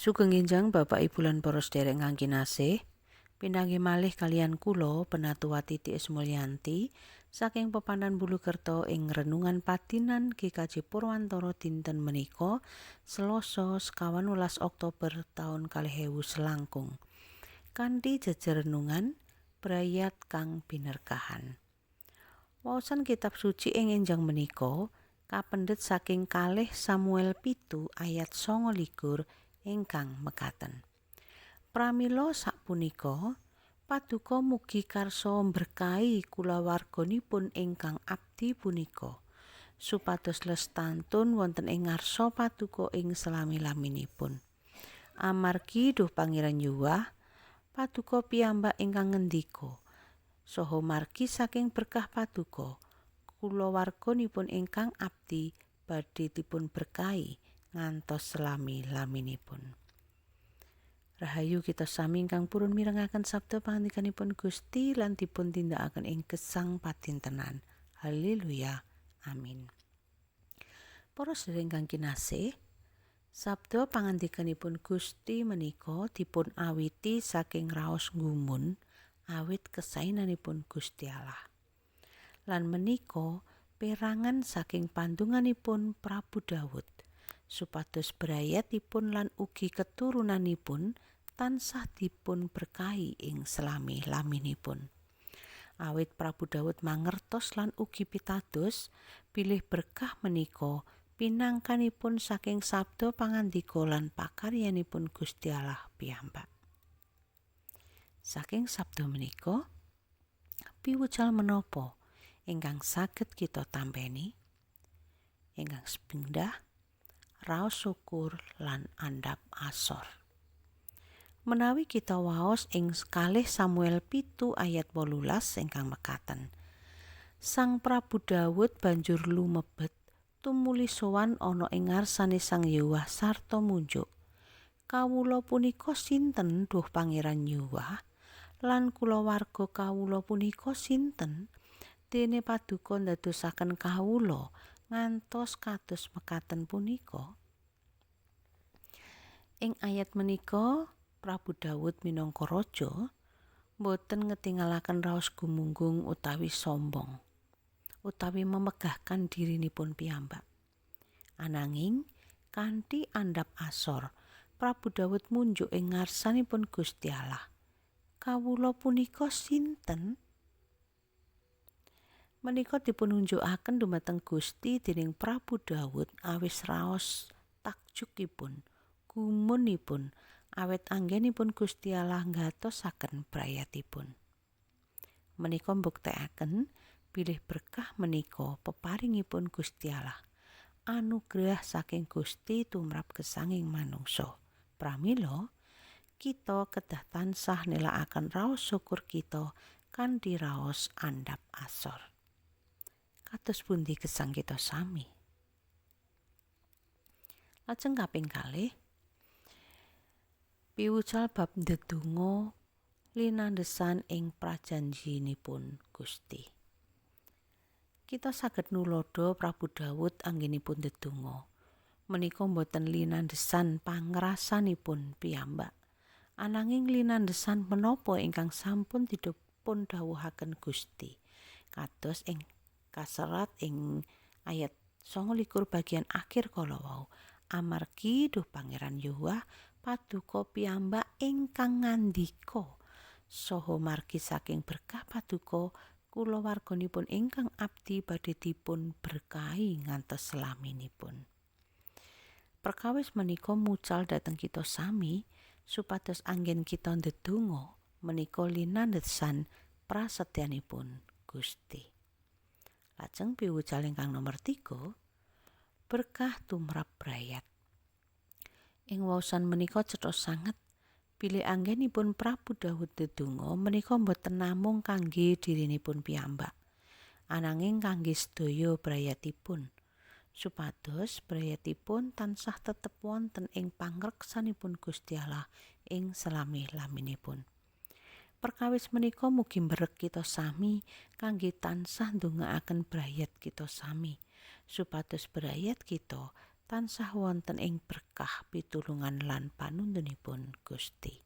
Sugeng enjang Bapak Ibu lan para sedherek ingkang kinasih. Pinanggi malih kalian kula Penatuwati Titis Mulyanti saking Pepanan Bulukerto ing renungan patinan GKJ Purwantara dinten menika Selasa sekawan welas Oktober taun kalih ewu selangkung. Kanthi jejer renungan brayat kang binerkahan. Waosan kitab suci ing enjang menika kapendhet saking kalih Samuel pitu ayat songo likur ingkang mekaten. Pramila sapunika paduka mugi karso berkahi kulawarganipun ingkang abdi punika supados lestantun wonten ing ngarsa paduka ing selami-laminipun. Amargi duh Pangeran Yuwah paduka piyambak ingkang ngendika saha margi saking berkah paduka kulawarganipun ingkang abdi badhe dipun berkahi ngantos selami-laminipun. Rahayu kita sami ingkang purun mirengaken sabda pangandikanipun Gusti lan dipun tindakaken ing gesang patintenan. Haleluya. Amin. Para sedherek ingkang kinasih, sabda pangandikanipun Gusti menika dipun awiti saking raos gumun awit kesainanipun Gusti Allah. Lan menika perangan saking pandunganipun Prabu Daud supados brayatipun lan ugi keturunanipun tansah dipun berkahi ing selami laminipun. Awit Prabu Daud mangertos lan ugi pitados bilih berkah menika pinangkanipun saking sabda pangandika lan pakaryanipun Gusti Allah piyambak. Saking sabda menika piwucal menapa ingkang saged kita tampeni ingkang sepindah raos syukur lan andap asor. menawi kita waos ing kalih Samuel pitu ayat wolulas ingkang mekaten. Sang Prabu Dawud banjur lumebet tumuli sowan ana ing ngarsane Sang Yewah sarta munjuk. Kawula punika sinten duh Pangeran Yewah lan kulawarga kawula punika sinten? Dene paduka ndadosaken kawula ngantos kados mekaten punika ing ayat menika Prabu Dawud minangka raja boten ngetingalaken raos gumunggung utawi sombong utawi memegahkan dirinipun piyambak. Ananging kanthi andap asor Prabu Dawud munjuk ing ngarsanipun Gusti Allah. Kawula punika sinten menika dipununjukaken dumateng Gusti dening Prabu Dawud awis raos takjukipun gumunipun awet anggenipun Gusti Allah ngatosaken brayatipun. Menika mbuktekaken bilih berkah menika peparingipun Gusti Allah. Anugerah saking Gusti tumrap gesanging manungsa. Pramila kita kedah tansah nelakaken raos syukur kita kanthi raos andap asor. Kados pundi gesang kita sami? Lajeng kaping kalih piwucal bab ndedonga linandesan ing prajanjinipun Gusti. Kita saged nulodo Prabu Dawud anggenipun ndedonga. Menika boten linandesan pangrasanipun piyambak. Ananging linandesan menapa ingkang sampun dipun dawuhaken Gusti. Kados ing kaserat ing ayat 29 bagian akhir kala wau. Amargi duh Pangeran Yowa paduka piyambak ingkang ngandika. Saha margi saking berkah paduka kulawarganipun ingkang abdi badhe dipun berkahi ngantos selaminipun perkawis menika mucal dhateng kita sami supados anggen kita ndedonga menika linandesan prasetyanipun Gusti lajeng piwucal ingkang nomor 3 berkah tumrap brayat. Ing waosan menika cetha sanget bilih anggenipun Prabu Daud dedonga menika boten namung kangge dirinipun piyambak ananging kangge sedaya brayatipun. Supados brayatipun tansah tetep wonten ing pangreksanipun Gusti Allah ing selami laminipun perkawis menika mugi mberek kita sami kangge tansah ndongaaken brayat kita sami supados brayat kita tansah wonten ing berkah pitulungan lan panuntunipun Gusti.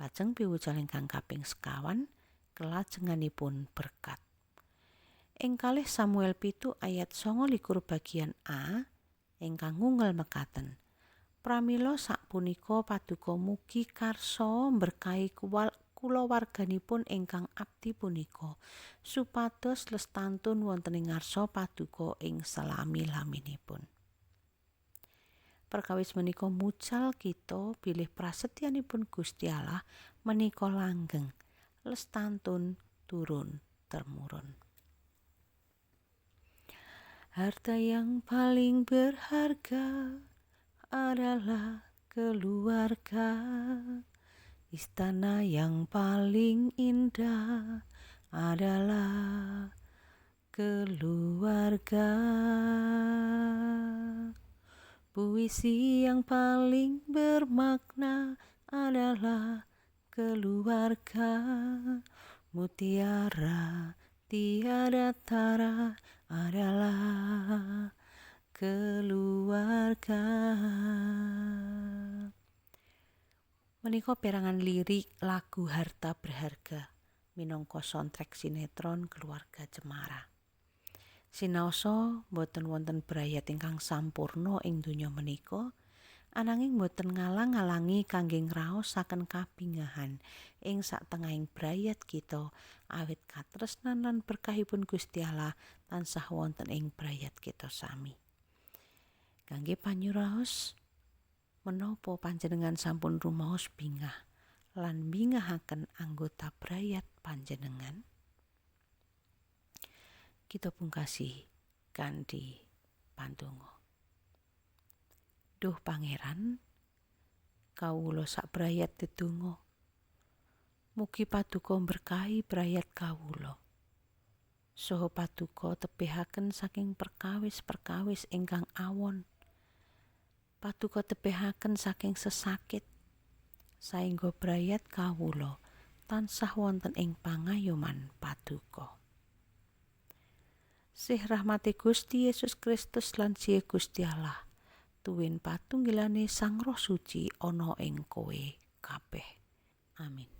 Lajeng piwucal ingkang kaping sekawan kelajenganipun berkat. Ing kalih Samuel pitu ayat songo likur bagian A ingkang ngunggal mekaten. Pramila sapunika paduka mugi karso berkahi kulawarganipun ingkang abdi punika supados lestantun wonten ing ngarsa paduka ing salami-laminipun. perkawis menika mucal kita bilih prasetyanipun Gusti Allah menika langgeng lestantun turun termurun harta yang paling berharga adalah keluarga istana yang paling indah adalah keluarga. Puisi yang paling bermakna adalah keluarga. Mutiara tiada tara adalah keluarga menika perangan lirik lagu harta berharga minangka soundtrack sinetron keluarga cemara. Sinaosa boten wonten brayat ingkang sampurno ing donya menika ananging boten ngalang-alangi kangge ngraosaken kabingahan ing satengahing brayat kita awit katresnan lan berkahipun Gusti Allah tansah wonten ing brayat kita sami. Kangge panyuraos menapa panjenengan sampun rumaos bingah lan bingahaken anggota brayat panjenengan. Kita pungkasi kanthi pandonga. Duh pangeran kawula sak brayat tetunggo mugi paduka berkahi brayat kawula. Saha paduka tepihaken saking perkawis-perkawis ingkang awon paduka tepihaken saking sesakit saengga brayat kawula tansah wonten ing pangayoman paduka Sih rahmati Gusti Yesus Kristus lan siye Gusti Allah tuwin patunggilane Sang Roh Suci ana ing kowe kabeh. Amin.